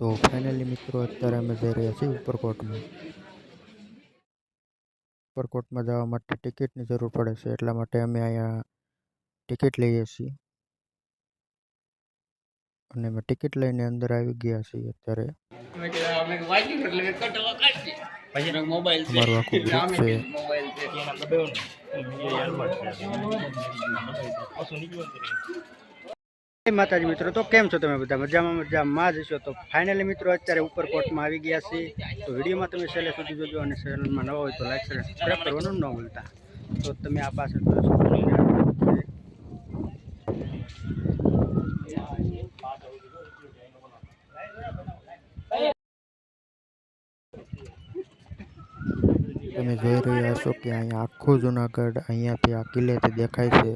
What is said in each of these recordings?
તો ફાઇનલી મિત્રો અત્યારે અમે જઈ રહ્યા છીએ ઉપરકોટમાં ઉપરકોટમાં જવા માટે ટિકિટની જરૂર પડે છે એટલા માટે અમે અહીંયા ટિકિટ લઈએ છીએ અને અમે ટિકિટ લઈને અંદર આવી ગયા છીએ અત્યારે મોબાઈલ અમારું આખું ગ્રુપ છે મોબાઈલ છે જય માતાજી મિત્રો, તો કેમ છો તમે બધા? મજામાં મજામાં જ છો? તો ફાઇનલી મિત્રો, અત્યારે ઉપર કોર્ટમાં આવી ગયા છીએ. તો વિડીયોમાં તમે છેલ્લે સુધી જોજો અને ચેનલમાં નવા હોય તો લાઈક શેર સબસ્ક્રાઈબ કરવાનું ન ભૂલતા. તો તમે આ પાસે તમે જોઈ રહ્યા છો કે અહીંયા આખું જુનાગઢ અહીંયાથી આ કિલ્લેથી દેખાય છે.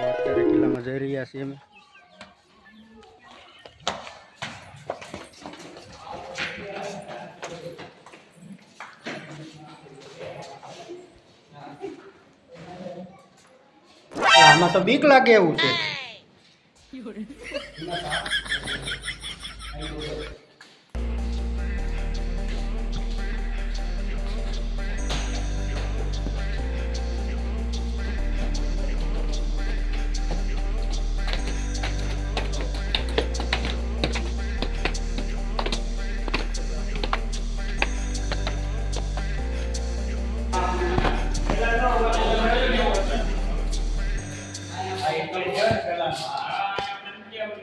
અત્યારે કિલ્લામાં જઈ રહ્યા છીએ અમે. આમાં તો બીક લાગે એવું છે.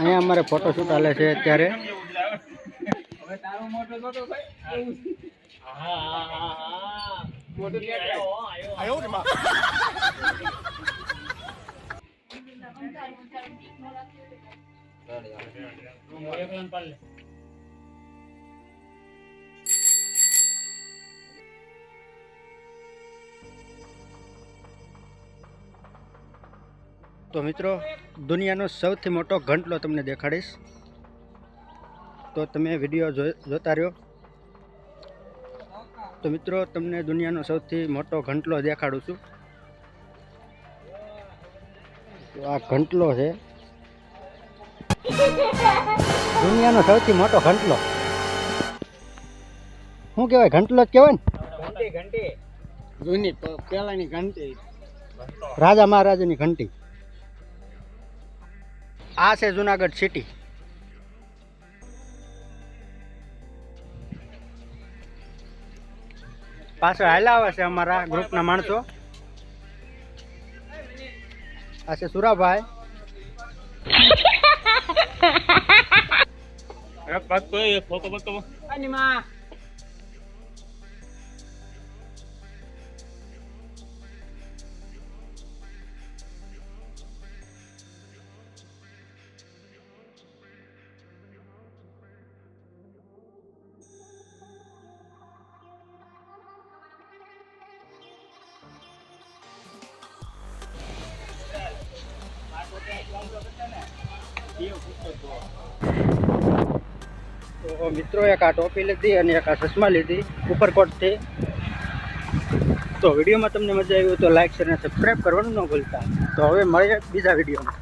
અહીંયા અમારે ફોટોશૂટ હાલે છે અત્યારે. તો મિત્રો દુનિયાનો સૌથી મોટો ઘંટલો તમને દેખાડીશ. તો તમે વીડિયો જોતા રહ્યો. તો મિત્રો તમને દુનિયાનો સૌથી મોટો ઘંટલો દેખાડું છું. તો આ ઘંટલો છે. દુનિયાનો સૌથી મોટો ઘંટલો. શું કહેવાય? ઘંટલો જ કહેવાય ને? ઘંટી ઘંટી. જૂની પહેલાંની ઘંટી. રાજા મહારાજાની ઘંટી. આ છે જુનાગઢ સિટી પાછળ હાલા આવે છે અમારા ગ્રુપના માણસો. આ છે સુરાભાઈ. તો મિત્રો એક આ ટોપી લીધી અને એક આ ચશ્મા લીધી ઉપરકોટથી તો વિડીયોમાં તમને મજા આવી તો લાઈક શેર અને સબસ્ક્રાઈબ કરવાનું ન ભૂલતા. તો હવે મળીએ બીજા વિડીયોમાં.